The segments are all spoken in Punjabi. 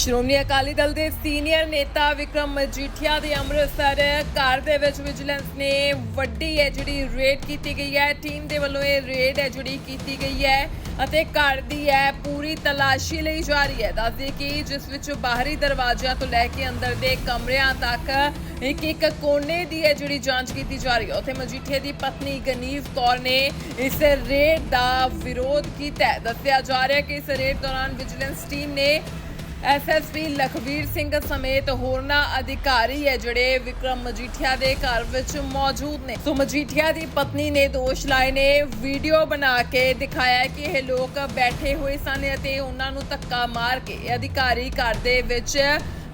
ਸ਼੍ਰੋਮਣੀ ਅਕਾਲੀ ਦਲ ਦੇ ਸੀਨੀਅਰ ਨੇਤਾ ਵਿਕਰਮ ਮਜੀਠੀਆ ਦੇ ਅੰਮ੍ਰਿਤਸਰ ਘਰ ਦੇ ਵਿੱਚ ਵਿਜੀਲੈਂਸ ਨੇ ਵੱਡੀ ਹੈ ਜਿਹੜੀ ਰੇਡ ਕੀਤੀ ਗਈ ਹੈ। ਟੀਮ ਦੇ ਵੱਲੋਂ ਇਹ ਰੇਡ ਹੈ ਜਿਹੜੀ ਕੀਤੀ ਗਈ ਹੈ ਅਤੇ ਘਰ ਦੀ ਹੈ, ਪੂਰੀ ਤਲਾਸ਼ੀ ਲਈ ਜਾ ਰਹੀ ਹੈ। ਦੱਸਦੇ ਕਿ ਜਿਸ ਵਿੱਚ ਬਾਹਰੀ ਦਰਵਾਜ਼ਿਆਂ ਤੋਂ ਲੈ ਕੇ ਅੰਦਰ ਦੇ ਕਮਰਿਆਂ ਤੱਕ ਇੱਕ ਇੱਕ ਕੋਨੇ ਦੀ ਹੈ ਜਿਹੜੀ ਜਾਂਚ ਕੀਤੀ ਜਾ ਰਹੀ ਹੈ। ਉੱਥੇ ਮਜੀਠੀਆ ਦੀ ਪਤਨੀ ਗਨੀਵ ਕੌਰ ਨੇ ਇਸ ਰੇਡ ਦਾ ਵਿਰੋਧ ਕੀਤਾ ਦੱਸਿਆ ਜਾ ਰਿਹਾ ਕਿ ਇਸ ਰੇਡ ਦੌਰਾਨ ਵਿਜੀਲੈਂਸ ਟੀਮ ਨੇ ਐਸਐਸਪੀ ਲਖਵੀਰ ਸਿੰਘ ਸਮੇਤ ਹੋਰਨਾਂ ਅਧਿਕਾਰੀ ਹੈ ਜਿਹੜੇ ਵਿਕਰਮ ਮਜੀਠੀਆ ਦੇ ਘਰ ਵਿੱਚ ਮੌਜੂਦ ਨੇ। ਸੋ ਮਜੀਠੀਆ ਦੀ ਪਤਨੀ ਨੇ ਦੋਸ਼ ਲਾਏ ਨੇ। ਵੀਡੀਓ ਬਣਾ ਕੇ ਦਿਖਾਇਆ ਕਿ ਇਹ ਲੋਕ ਬੈਠੇ ਹੋਏ ਸਨ ਅਤੇ ਉਹਨਾਂ ਨੂੰ ਧੱਕਾ ਮਾਰ ਕੇ ਅਧਿਕਾਰੀ ਘਰ ਦੇ ਵਿੱਚ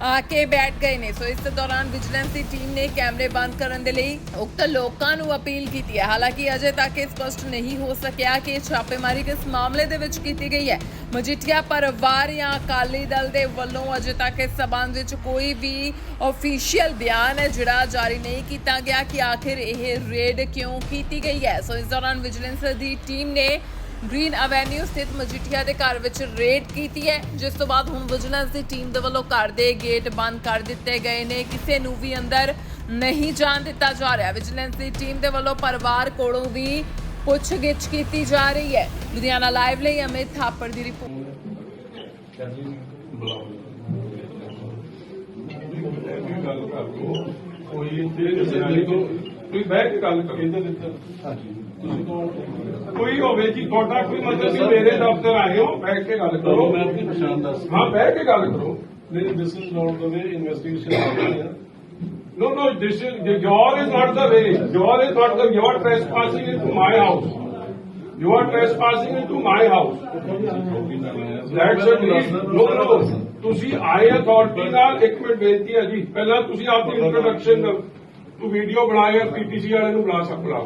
ਆ ਕੇ ਬੈਠ ਗਏ ਨੇ। ਸੋ ਇਸ ਦੌਰਾਨ ਵਿਜੀਲੈਂਸ ਦੀ ਟੀਮ ਨੇ ਕੈਮਰੇ ਬੰਦ ਕਰਨ ਦੇ ਲਈ ਉਕਤ ਲੋਕਾਂ ਨੂੰ ਅਪੀਲ ਕੀਤੀ ਹੈ। ਹਾਲਾਂਕਿ ਅਜੇ ਤੱਕ ਇਹ ਸਪਸ਼ਟ ਨਹੀਂ ਹੋ ਸਕਿਆ ਕਿ ਛਾਪੇਮਾਰੀ ਕਿਸ ਮਾਮਲੇ ਦੇ ਵਿੱਚ ਕੀਤੀ ਗਈ ਹੈ। ਮਜੀਠੀਆ ਪਰਿਵਾਰ ਜਾਂ ਅਕਾਲੀ ਦਲ ਦੇ ਵੱਲੋਂ ਅਜੇ ਤੱਕ ਇਸ ਸਬੰਧ ਵਿੱਚ ਕੋਈ ਵੀ ਅਫੀਸ਼ੀਅਲ ਬਿਆਨ ਹੈ ਜਿਹੜਾ ਜਾਰੀ ਨਹੀਂ ਕੀਤਾ ਗਿਆ ਕਿ ਆਖਿਰ ਇਹ ਰੇਡ ਕਿਉਂ ਕੀਤੀ ਗਈ ਹੈ। ਸੋ ਇਸ ਦੌਰਾਨ ਵਿਜੀਲੈਂਸ ਦੀ ਟੀਮ ਨੇ ਗ੍ਰੀਨ ਐਵੇਨਿਊ ਸਥਿਤ ਮਜੀਠੀਆ ਦੇ ਘਰ ਵਿੱਚ ਰੇਡ ਕੀਤੀ ਹੈ ਜਿਸ ਤੋਂ ਬਾਅਦ ਹੁਣ ਵਿਜੀਲੈਂਸ ਦੀ ਟੀਮ ਦੇ ਵੱਲੋਂ ਘਰ ਦੇ ਗੇਟ ਬੰਦ ਕਰ ਦਿੱਤੇ ਗਏ ਨੇ। ਕਿਸੇ ਨੂੰ ਵੀ ਅੰਦਰ ਨਹੀਂ ਜਾਣ ਦਿੱਤਾ ਜਾ ਰਿਹਾ। ਵਿਜੀਲੈਂਸ ਦੀ ਟੀਮ ਦੇ ਵੱਲੋਂ ਪਰਿਵਾਰ ਕੋਲੋਂ ਵੀ ਪੁੱਛਗਿੱਛ ਕੀਤੀ ਜਾ ਰਹੀ ਹੈ। ਲੁਧਿਆਣਾ ਲਾਈਵ ਲਈ ਅਮਿਤ ਥਾਪੜ ਦੀ ਰਿਪੋਰਟ ਕੋਈ ਇੱਥੇ ਕੋਈ ਬਹਿ ਕੇ ਗੱਲ ਕਰੋ। ਹਾਂਜੀ। ਕੋਈ ਹੋਵੇ ਜੀ ਤੁਹਾਡਾ ਕੋਈ ਮਤਲਬ ਕਿ ਮੇਰੇ ਦਫ਼ਤਰ ਆਏ ਹੋ ਬੈਠ ਕੇ ਗੱਲ ਕਰੋ ਮੈਂ ਆਪਣੀ ਪਛਾਣ ਦੱਸ ਹਾਂ ਬਹਿ ਕੇ ਗੱਲ ਕਰੋ ਨਹੀਂ this is not the way investigation ਆ ਰਹੀ ਹੈ No, no, this is, your is not the way. Your is not the, you are trespassing into my house. You are trespassing into my house. That's a no, no. ਤੁਸੀਂ ਆਏ ਅਥਾਰਟੀ ਨਾਲ ਇੱਕ ਮਿੰਟ ਬੇਨਤੀ ਹੈ ਜੀ ਪਹਿਲਾਂ ਤੁਸੀਂ ਆਪਣੀ ਇੰਟਰੋਡਕਸ਼ਨ ਤੂੰ ਵੀਡੀਓ ਬਣਾਇਆ ਪੀਟੀਸੀ ਵਾਲੇ ਨੂੰ ਬੁਲਾ ਸਕਦਾ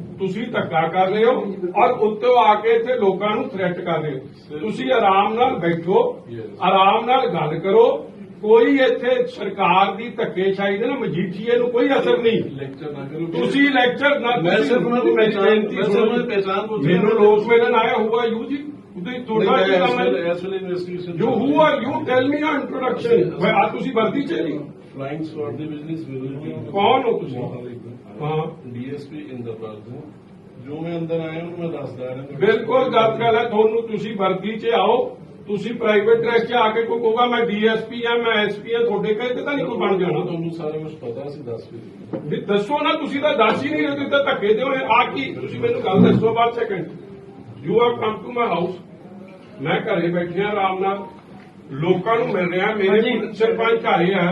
ਤੁਸੀਂ ਧੱਕਾ ਕਰ ਰਹੇ ਹੋ ਔਰ ਉੱਤੋਂ ਆ ਕੇ ਇੱਥੇ ਲੋਕਾਂ ਨੂੰ ਥ੍ਰੈਟ ਕਰ ਰਹੇ ਹੋ। ਤੁਸੀਂ ਆਰਾਮ ਨਾਲ ਬੈਠੋ ਆਰਾਮ ਨਾਲ ਗੱਲ ਕਰੋ। ਕੋਈ ਇੱਥੇ ਸਰਕਾਰ ਦੀ ਧੱਕੇਸ਼ਾਹੀ ਦੇ ਨਾ ਮਜੀਠੀਏ ਨੂੰ ਕੋਈ ਅਸਰ ਨਹੀਂ। ਲੈਕਚਰ ਨਾ ਕਰੋ। ਤੁਸੀਂ ਲੈਕਚਰ ਨਾ ਮੈਂ ਸਿਰਫ ਉਹਨਾਂ ਪਹਿਚਾਣ- ਬੇਨਤੀ ਮੈਂ ਸਿਰਫ। ਉਹਨਾਂ ਪੁੱਛ ਰਿਹਾ। ਮੈਨੂੰ ਰੋਸ ਮਿਲਣ ਆਇਆ ਹੁਆ ਯੂ ਜੀ। ਉਹਦੇ ਤੁਹਾਡਾ ਕੀ ਕੰਮ ਹੈ? ਐਸ ਵੇਲੇ investigation you who are you tell me your introduction ਮੈਂ ਆ ਤੁਸੀਂ ਵਰਦੀ ਚ ਨਹੀਂ ਫਲਾਈਂਗ ਸquad ਦੇ ਬਿਜ਼ਨਸ ਕੌਣ ਹੋ ਤੁਸੀਂ? ਹਾਂ ਡੀਐਸਪੀ ਇਨ ਦਾ ਪਾਰਕ ਜੋ ਮੈਂ ਅੰਦਰ ਆਇਆ ਉਹਨੂੰ ਮੈਂ ਦੱਸਦਾ ਰਿਹਾ। ਬਿਲਕੁਲ ਗਲਤ ਗੱਲ ਹੈ ਤੁਹਾਨੂੰ ਤੁਸੀਂ ਵਰਦੀ ਚ ਆਓ ਤੁਸੀਂ ਪ੍ਰਾਈਵੇਟ ਡਰੈਸ ਚ ਆ ਕੇ ਕੋਈ ਕਹੋਗਾ ਮੈਂ ਡੀਐਸਪੀ ਆ ਮੈਂ ਐਸਪੀ ਆ ਤੁਹਾਡੇ ਕਹੇ ਤੇ ਤਾਂ ਨਹੀਂ ਕੋਈ ਬਣ ਜਾਣਾ। ਤੁਹਾਨੂੰ ਸਾਰਾ ਕੁਝ ਪਤਾ ਸੀ ਦੱਸ ਵੀ ਵੀ ਦੱਸੋ ਨਾ ਤੁਸੀਂ ਤਾਂ ਦੱਸ ਹੀ ਨਹੀਂ ਰਹੇ ਤੁਸੀਂ ਤਾਂ ਧੱਕੇ ਦੇ ਹੋਏ ਆ ਕੀ ਤੁਸੀਂ ਮੈਨੂੰ ਗੱਲ ਦੱਸੋ ਬਾਅਦ second you have come to my house ਮੈਂ ਘਰੇ ਬੈਠਿਆ ਆਰਾਮ ਨਾਲ। ਲੋਕਾਂ ਨੂੰ ਮਿਲ ਰਿਹਾ ਮੇਰੇ ਸਰਪੰਚ ਘਰੇ ਆ।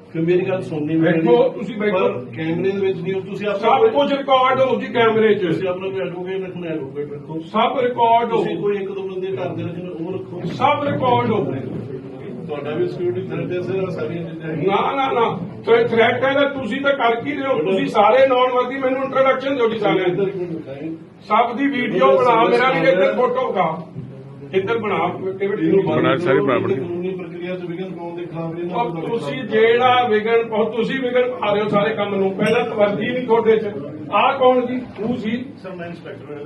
ਫਿਰ ਮੇਰੀ ਗੱਲ ਸੁਣਨੀ ਬੈਠੋ, ਤੁਸੀਂ ਬੈਠੋ। ਪਰ ਕੈਮਰੇ ਦੇ ਵਿੱਚ ਨਹੀਂ ਹੋ ਤੁਸੀਂ ਆਪਣਾ ਸਭ ਕੁਝ ਰਿਕਾਰਡ ਹੋ ਜੀ ਕੈਮਰੇ 'ਚ। ਤੁਸੀਂ ਆਪਣਾ ਕੋਈ ਐਡਵੋਕੇਟ ਰੱਖਣਾ ਐਡਵੋਕੇਟ ਰੱਖੋ। ਸਭ ਰਿਕਾਰਡ ਹੋ। ਤੁਸੀਂ ਕੋਈ ਇੱਕ ਦੋ ਬੰਦੇ ਘਰ ਦੇ ਰੱਖਣੇ ਉਹ ਰੱਖੋ। ਸਭ ਰਿਕਾਰਡ ਹੋ। ਤੁਹਾਡਾ ਵੀ ਸਿਕਿਉਰਿਟੀ ਥ੍ਰੈਟ ਹੈ ਸਰ ਸਾਰੀਆਂ ਚੀਜ਼ਾਂ ਹੈਗੀਆਂ। ਨਾ ਨਾ ਨਾ। ਤੇ ਥ੍ਰੈਟ ਹੈ ਤਾਂ ਤੁਸੀਂ ਤਾਂ ਕਰ ਕੀ ਰਹੇ ਹੋ? ਤੁਸੀਂ ਸਾਰੇ ਨੌਨ ਵਰਦੀ ਮੈਨੂੰ ਇੰਟਰੋਡਕਸ਼ਨ ਦਿਓ ਜੀ ਸਾਰਿਆਂ ਦੀ ਇੱਧਰ। ਸਭ ਦੀ ਵੀਡੀਓ ਬਣਾ ਮੇਰਾ ਵੀ ਇੱਧਰ ਫੋਟੋ ਕਾ ਇੱਧਰ ਬਣਾ ਬਣਾ ਸਾਰੀ ਬਣਾ ਬਣੀ। ਕਾਨੂੰਨੀ ਪ੍ਰਕਿਰਿਆ ਚ ਵਿਘਨ ਤੁਸੀਂ ਜਿਹੜਾ ਵਿਗਣ ਬਹੁਤ ਤੁਸੀਂ ਵਿਗਣ ਪਾ ਰਹੇ ਹੋ ਸਾਰੇ ਕੰਮ ਨੂੰ। ਪਹਿਲਾਂ ਤਾਂ ਵਰਦੀ ਨਹੀਂ ਤੁਹਾਡੇ 'ਚ। ਆਹ ਕੌਣ ਜੀ? ਤੂੰ ਸੀ? ਸਰ ਮੈਂ ਇੰਸਪੈਕਟਰ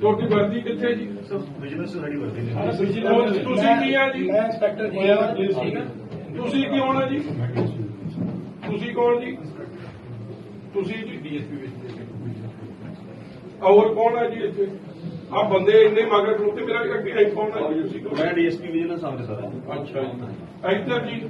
ਤੁਹਾਡੀ ਵਰਦੀ ਕਿੱਥੇ ਜੀ? ਸਰ ਬਿਜ਼ਨਸ ਸਾਡੀ ਵਰਦੀ ਨੇ ਉਹ ਤੁਸੀਂ ਕੀ ਆ ਜੀ? ਮੈਂ ਇੰਸਪੈਕਟਰ ਹੋਇਆ। ਤੁਸੀਂ ਕੀ ਹੋਣਾ ਜੀ? ਤੁਸੀਂ ਕੌਣ ਜੀ? ਤੁਸੀਂ ਜੀ। ਡੀਐਸਪੀ ਵਿੱਚ। ਹੋਰ ਕੌਣ ਹੈ ਜੀ ਇੱਥੇ? ਆ ਬੰਦੇ ਇੰਨੇ ਮਗਰ ਖਲੋਤੇ ਮੇਰਾ ਅੱਗੇ ਤੁਸੀਂ ਕੌਣ? ਮੈਂ ਡੀਐਸਪੀ ਵਿਜੀਲੈਂਸ ਆਫਿਸਰ ਹਾਂ ਅੱਛਾ ਜੀ ਇੱਧਰ ਜੀ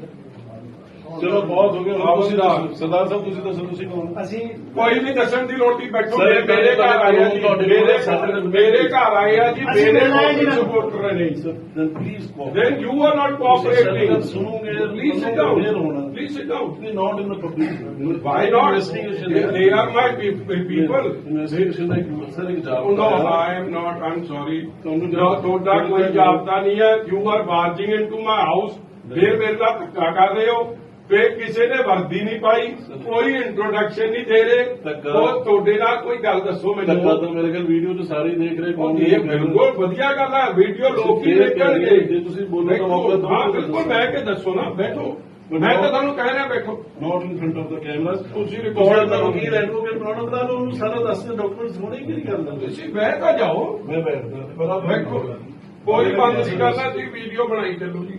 ਚਲੋ ਬਹੁਤ ਹੋ ਗਿਆ ਹੁਣ ਤੁਸੀਂ। ਦੱਸੋ ਸਰਦਾਰ ਸਾਹਿਬ ਤੁਸੀਂ ਦੱਸੋ ਤੁਸੀਂ ਕੌਣ ਅਸੀਂ ਕੋਈ ਨਹੀਂ ਦੱਸਣ ਦੀ ਲੋੜ ਨਹੀਂ ਬੈਠੋ ਮੇਰੇ ਮੇਰੇ ਘਰ ਆਏ ਆ ਜੀ ਮੇਰੇ ਮੇਰੇ ਘਰ ਆਏ ਆ ਜੀ ਮੇਰੇ ਨਾ। ਸਪੋਰਟਰ ਨੇ then please cooperate. then you are not cooperating ਤੁਸੀਂ ਸੁਣੋਗੇ please sit down please sit down Please not in the public. why not Investigation. they, they are my pe- pe- people Investigation ਦਾ ਇੱਕ ਸਰ ਇੱਕ Oh, no, job I am not. I'm sorry. ਤੁਹਾਨੂੰ No, ਤੁਹਾਡਾ ਕੋਈ ਜਾਬਤਾ ਨਹੀਂ ਹੈ you are barging into my house ਫੇਰ ਮੇਰੇ ਨਾਲ ਧੱਕਾ ਕਰ ਰਹੇ ਹੋ ਫੇਰ ਕਿਸੇ ਨੇ ਵਰਦੀ ਨਹੀਂ ਪਾਈ ਕੋਈ ਇੰਟਰੋਡਕਸ਼ਨ ਨਹੀਂ ਦੇ ਰਹੇ। ਧੱਕਾ। ਉਹ ਤੁਹਾਡੇ ਨਾਲ ਕੋਈ ਗੱਲ ਦੱਸੋ ਧੱਕਾ ਮੈਨੂੰ। ਤਾਂ ਮੇਰੇ ਖਿਆਲ ਵੀਡੀਓ 'ਚ ਸਾਰੇ ਹੀ ਦੇਖ ਰਹੇ ਕੌਣ ਇਹ ਬਿਲਕੁਲ ਵਧੀਆ ਗੱਲ ਹੈ ਵੀਡੀਓ ਲੋਕ ਹੀ ਦੇਖਣਗੇ। ਜੇ ਤੁਸੀਂ ਬੋਲੋ ਤਾਂ ਮੌਕਾ ਦਿਓ। ਹਾਂ ਬਿਲਕੁਲ ਬਹਿ ਕੇ ਦੱਸੋ ਨਾ ਬੈਠੋ। ਮੈਂ ਤਾਂ ਤੁਹਾਨੂੰ ਕਹਿ ਰਿਹਾ ਬੈਠੋ। Not in front of the camera ਤੁਸੀਂ ਕੋਲ ਰਿਕਾਰਡ ਦਾ ਕਰੋ ਵਕੀਲ ਐਡਵੋਕੇਟ ਬਣਾਉਣ ਦਾ ਉਹਨੂੰ ਸਾਰਾ ਦੱਸਦੇ ਡਾਕੂਮੈਂਟਸ ਹੋਣੇ ਕਿ ਨਹੀਂ ਕਰਦਾ ਤੁਸੀਂ ਬਹਿ ਤਾਂ ਜਾਓ। ਮੈਂ ਬੈਠਦਾ ਬੈਠੋ। ਕੋਈ ਬੰਦ ਨਹੀਂ ਕਰਨਾ ਜੀ ਵੀਡੀਓ ਬਣਾਈ ਚੱਲੋ ਜੀ।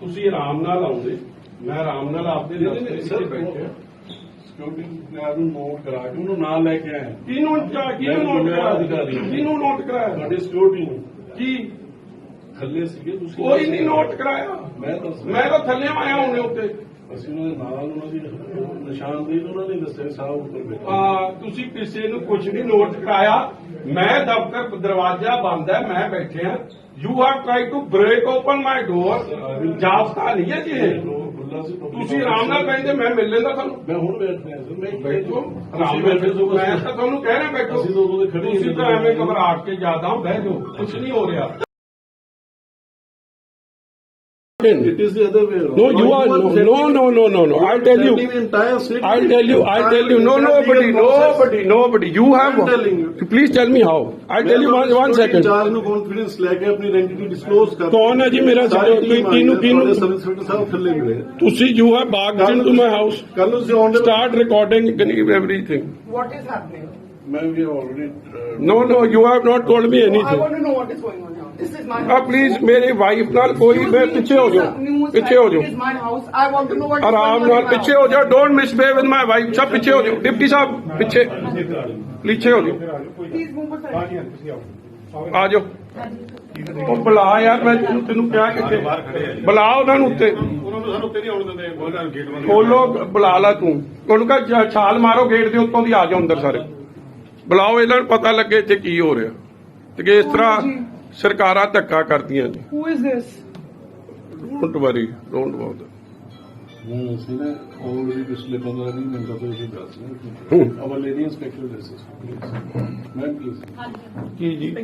ਤੁਸੀਂ ਆਰਾਮ ਨਾਲ ਆਉਂਦੇ। ਮੈਂ ਆਰਾਮ ਨਾਲ ਆਪਦੇ ਦਫ਼ਤਰ ਵਿੱਚ ਬੈਠੇ ਸਿਕਿਉਰਿਟੀ ਗਾਰਡ ਨੂੰ ਨੋਟ ਕਰਾ ਕੇ ਉਹਨੂੰ ਨਾਲ ਲੈ ਕੇ ਆਏ ਕਿਹਨੂੰ ਕਿਹਨੂੰ ਨੋਟ ਕਰਾਇਆ। ਕਿਹਨੂੰ ਨੋਟ ਕਰਾਇਆ? ਤੁਹਾਡੀ ਸਿਕਿਉਰਿਟੀ ਨੂੰ। ਕੀ? ਥੱਲੇ ਸੀਗੇ ਤੁਸੀਂ। ਕੋਈ ਨਹੀਂ ਨੋਟ ਕਰਾਇਆ। ਮੈਂ ਤਾਂ ਮੈਂ ਤਾਂ ਥੱਲੇ ਆਇਆ ਹੁੰਨੇ ਉੱਤੇ। ਅਸੀਂ ਉਹਨਾਂ ਦੇ ਨਾਲ ਉਹਨਾਂ ਦੀ ਨਿਸ਼ਾਨਦੇਹੀ ਉਹਨਾਂ ਨੇ ਦੱਸਿਆ ਸਾਹ ਉੱਪਰ ਬੈਠਾ। ਆ ਤੁਸੀਂ ਕਿਸੇ ਨੂੰ ਕੁਝ ਨਹੀਂ ਨੋਟ ਕਰਾਇਆ। ਮੈਂ ਦਫ਼ਤਰ ਦਰਵਾਜ਼ਾ ਬੰਦ ਹੈ ਮੈਂ ਬੈਠਿਆ you have try to break open my door ਜਾਬਤਾ ਨਹੀਂ ਹੈ ਜੀ ਇਹ ਤੁਸੀਂ ਆਰਾਮ ਨਾਲ ਬੈਠੇ ਮੈਂ ਮਿਲ ਲੈਂਦਾ ਤੁਹਾਨੂੰ ਮੈਂ ਹੁਣ ਬੈਠ ਰਿਹਾ ਸਰ ਮੈਂ ਬੈਠੋ ਆਰਾਮ ਬੈਠੋ ਸੋ ਮੈਂ ਤਾਂ ਤੁਹਾਨੂੰ ਕਹਿ ਰਿਹਾ ਬੈਠੋ ਤੁਸੀਂ ਤਾਂ ਐਵੇਂ ਘਬਰਾ ਕੇ ਜ਼ਿਆਦਾ ਬਹਿ ਜਾਓ ਕੁਝ ਨਹੀਂ ਹੋ ਰਿਹਾ It is the other way around. No, you are no, no, no, no, no, no. I'll tell you. The entire city. I'll tell you. I'll tell you. No, nobody, nobody, nobody. You have. I'm telling you. Please tell me how. I'll tell you one, one second. ਚਾਰ ਨੂੰ ਕੌਨਫੀਡੈਂਸ ਲੈ ਕੇ ਆਪਣੀ ਆਇਡੈਂਟੀ ਡਿਸਕਲੋਜ਼ ਕਰ ਕੌਣ ਹੈ ਜੀ ਮੇਰਾ ਸਾਰੀ secretary? team ਕਿਹਨੂੰ- ਆਈ ਹੈ, ਕਿਹਨੂੰ- ਤੁਹਾਡੇ ਸਬ ਇੰਸਪੈਕਟਰ ਸਾਹਿਬ ਥੱਲੇ ਮਿਲੇ ਤੁਸੀਂ you have barged into my house. ਕੱਲ ਨੂੰ ਤੁਸੀਂ ਆਨ Start recording everything. What is happening? ਮੈਂ ਵੀ already No, no, you have not told me I anything. This is my ah house. Please ਮੇਰੀ ਵਾਈਫ ਨਾਲ ਕੋਈ ਮੈਂ ਪਿੱਛੇ ਹੋ ਜਾਓ ਪਿੱਛੇ ਹੋ ਜਾਓ ਆਰਾਮ ਨਾਲ ਪਿੱਛੇ. ਹੋ ਜਾਓ don't misbehave with my wife ਸਭ ਪਿੱਛੇ ਹੋ ਜਾਓ ਡਿਪਟੀ ਸਾਹਿਬ ਪਿੱਛੇ ਪਿੱਛੇ ਹੋ ਜਾਓ. ਆ ਜਾਓ ਉਹ ਬੁਲਾ ਯਾਰ ਮੈਂ ਤੈਨੂੰ ਤੈਨੂੰ ਕਿਹਾ ਕਿੱਥੇ ਬੁਲਾ ਉਹਨਾਂ ਨੂੰ ਉੱਤੇ ਉਹਨਾਂ ਨੂੰ ਸਾਨੂੰ ਆਉਣ ਦਿੰਦੇ ਗੇਟ ਖੋਲੋ ਬੁਲਾ ਲਾ ਤੂੰ ਉਹਨੂੰ ਕਹ ਛਾਲ ਮਾਰੋ ਗੇਟ ਦੇ ਉੱਤੋਂ ਦੀ ਆ ਜਾਓ ਅੰਦਰ ਸਾਰੇ ਬੁਲਾਓ ਇਹਨਾਂ ਨੂੰ ਪਤਾ ਲੱਗੇ ਇੱਥੇ ਕੀ ਹੋ ਰਿਹਾ ਤੇ ਕਿ ਇਸ ਤਰ੍ਹਾਂ ਸਰਕਾਰਾਂ ਧੱਕਾ ਕਰਦੀਆਂ ਨੇ Who is this? Don't worry don't ਬਾਉਟ ਹੂੰ ਸੀ ਨਾ ਆਲਰੇਡੀ ਪਿਛਲੇ 15 20 ਮਿੰਟਾਂ ਤੋਂ ਇਹ ਦੱਸ ਰਹੇ ਹਾਂ our lady inspector this is ਮੈਂ ਪਲੀਜ਼ ਕੀ ਜੀ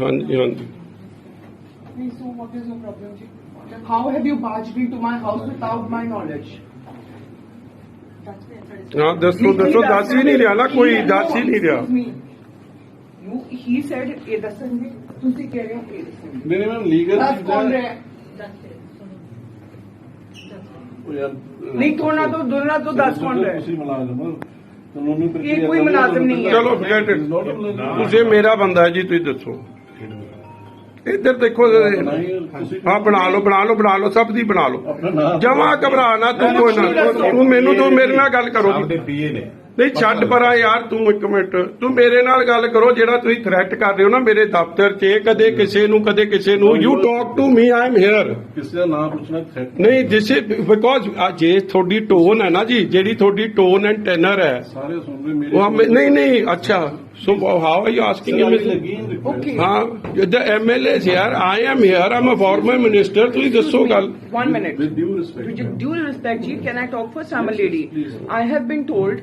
ਹਾਂਜੀ ਹਾਂਜੀ Please, so what is your problem? ji? How have you barged into my house without my knowledge? ਹਾਂ ਦੱਸੋ ਦੱਸੋ ਦੱਸ ਹੀ ਨਹੀਂ ਰਿਹਾ ਨਾ ਕੋਈ ਦੱਸ ਹੀ ਨਹੀਂ ਰਿਹਾ Excuse me. He said, ਇਹ ਦੱਸਣਗੇ? ਤੁਸੀਂ ਕਹਿ ਰਹੇ ਹੋ ਇਹ ਦੱਸਣਗੇ। ਨਹੀਂ ਨਹੀਂ ਮੈਂ ਲੀਗਲ ਦੱਸ ਕੌਣ ਰਿਹਾ? ਨਹੀਂ ਤੋੜਨਾ ਤੋਂ ਦੋਨਾ ਤੋਂ ਦੱਸ ਕੌਣ ਰਿਹਾ? ਤੁਸੀਂ ਮੁਲਾਜ਼ਮ ਹੋ। ਕਾਨੂੰਨੀ ਪ੍ਰਕਿਰਿਆ ਇਹ ਕੋਈ ਮੁਲਾਜ਼ਮ ਨਹੀਂ ਹੈ। ਚਲੋ forget it. ਤੁਸੀਂ ਮੇਰਾ ਬੰਦਾ ਹੈ ਜੀ ਤੁਸੀਂ ਦੱਸੋ। ਇੱਧਰ ਦੇਖੋ ਹਾਂ ਬਣਾ ਲਓ ਬਣਾ ਲਓ ਬਣਾ ਲਓ ਸਭ ਦੀ ਬਣਾ ਲਓ। ਆਪਣਾ ਨਾਮ ਜਮਾ ਘਬਰਾ ਨਾ ਤੂੰ ਕੋਈ ਨਾ। ਤੂੰ ਮੈਨੂੰ ਤੂੰ ਮੇਰੇ ਨਾਲ ਗੱਲ ਕਰੋ। ਸਾਡੇ ਪੀਏ ਨੇ। ਨਹੀਂ ਛੱਡ ਪਰਾਂ ਯਾਰ ਤੂੰ ਇੱਕ ਮਿੰਟ। ਤੂੰ ਮੇਰੇ ਨਾਲ ਗੱਲ ਕਰੋ ਜਿਹੜਾ ਤੁਸੀਂ ਥ੍ਰੈਟ ਕਰ ਰਹੇ ਹੋ ਨਾ ਮੇਰੇ ਦਫ਼ਤਰ 'ਚ ਕਦੇ ਕਿਸੇ ਨੂੰ ਕਦੇ ਕਿਸੇ ਨੂੰ। You talk to me I am here ਕਿਸੇ ਦਾ ਨਾਮ ਪੁੱਛਣਾ ਥ੍ਰੈਟ ਨਹੀਂ ਦਿਸ ਇਜ਼ ਬਿਕੋਜ਼ ਜੇ ਤੁਹਾਡੀ ਟੋਨ ਹੈ ਨਾ ਜੀ ਜਿਹੜੀ ਤੁਹਾਡੀ ਟੋਨ ਐਂਡ ਟੈਨਰ ਹੈ। ਸਾਰੇ ਸੁਣ ਰਹੇ ਮੇਰੇ ਉਹ ਹਮੇ- ਨਹੀਂ ਨਹੀਂ ਅੱਛਾ। So how are you asking Okay. ਹਾਂ ਦ ਐਮਐਲਏ ਯਾਰ I am here um a former minister ਤੁਸੀਂ ਦੱਸੋ ਗੱਲ। One minute. With due respect With due respect, Ji, can I talk first? I'm a lady. Please. I have been told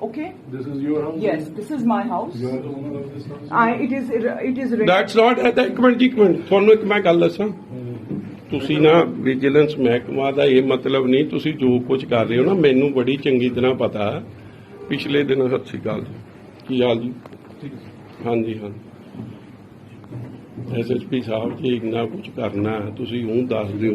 Okay. This is your house? Yes, this is my house. You are the owner of this house? I it is it is. That's not at ਇੱਕ ਮਿੰਟ ਜੀ ਇੱਕ ਮਿੰਟ ਤੁਹਾਨੂੰ ਇੱਕ ਮੈਂ ਗੱਲ ਦੱਸਾਂ ਤੁਸੀਂ ਨਾ ਵਿਜੀਲੈਂਸ ਮਹਿਕਮਾ ਦਾ ਇਹ ਮਤਲਬ ਨਹੀਂ ਤੁਸੀਂ ਜੋ ਕੁਝ ਕਰ ਰਹੇ ਹੋ ਨਾ ਮੈਨੂੰ ਬੜੀ ਚੰਗੀ ਤਰ੍ਹਾਂ ਪਤਾ ਪਿਛਲੇ ਦਿਨ ਸਤਿ ਸ਼੍ਰੀ ਅਕਾਲ ਜੀ ਕੀ ਹਾਲ ਜੀ ਹਾਂਜੀ ਹਾਂ ਐਸਐਸਪੀ ਸਾਹਿਬ ਜੀ ਇੰਨਾ ਕੁਝ ਕਰਨਾ ਹੈ, ਤੁਸੀਂ ਉਹ ਦੱਸ ਦਿਓ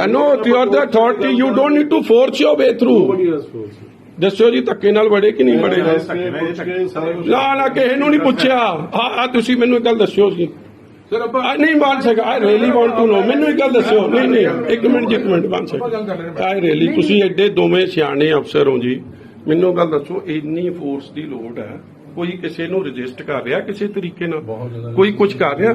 I know you are the authority. You don't need to force your way through. Nobody has forced. ਦੱਸੋ ਜੀ ਧੱਕੇ ਨਾਲ ਵੜੇ ਕਿ ਨਹੀਂ ਵੜੇ? ਨਾ ਨਾ ਕਿਸੇ ਨੂੰ ਨਹੀਂ ਪੁੱਛਿਆ। ਆ ਆ ਤੁਸੀਂ ਮੈਨੂੰ ਇੱਕ ਗੱਲ ਦੱਸਿਓ ਸੀ ਸਰ ਆਪਾਂ ਨਹੀਂ ਬਣ ਸਕਾ I really want to know ਮੈਨੂੰ ਇੱਕ ਗੱਲ ਦੱਸਿਓ। ਨਹੀਂ ਨਹੀਂ ਇੱਕ ਮਿੰਟ ਜੀ, ਇੱਕ ਮਿੰਟ ਬਣ ਸਕਾ ਆਈ ਰੀਲੀ ਤੁਸੀਂ ਐਡੇ ਦੋਵੇਂ ਸਿਆਣੇ ਅਫਸਰ ਹੋ ਜੀ। ਮੈਨੂੰ ਗੱਲ ਦੱਸੋ ਇੰਨੀ ਫੋਰਸ ਦੀ ਲੋੜ ਹੈ। ਕੋਈ ਕਿਸੇ ਨੂੰ ਰਜਿਸਟ ਕਰ ਰਿਹਾ ਕਿਸੇ ਤਰੀਕੇ ਨਾਲ? ਕੋਈ ਕੁਝ ਕਰ ਰਿਹਾ?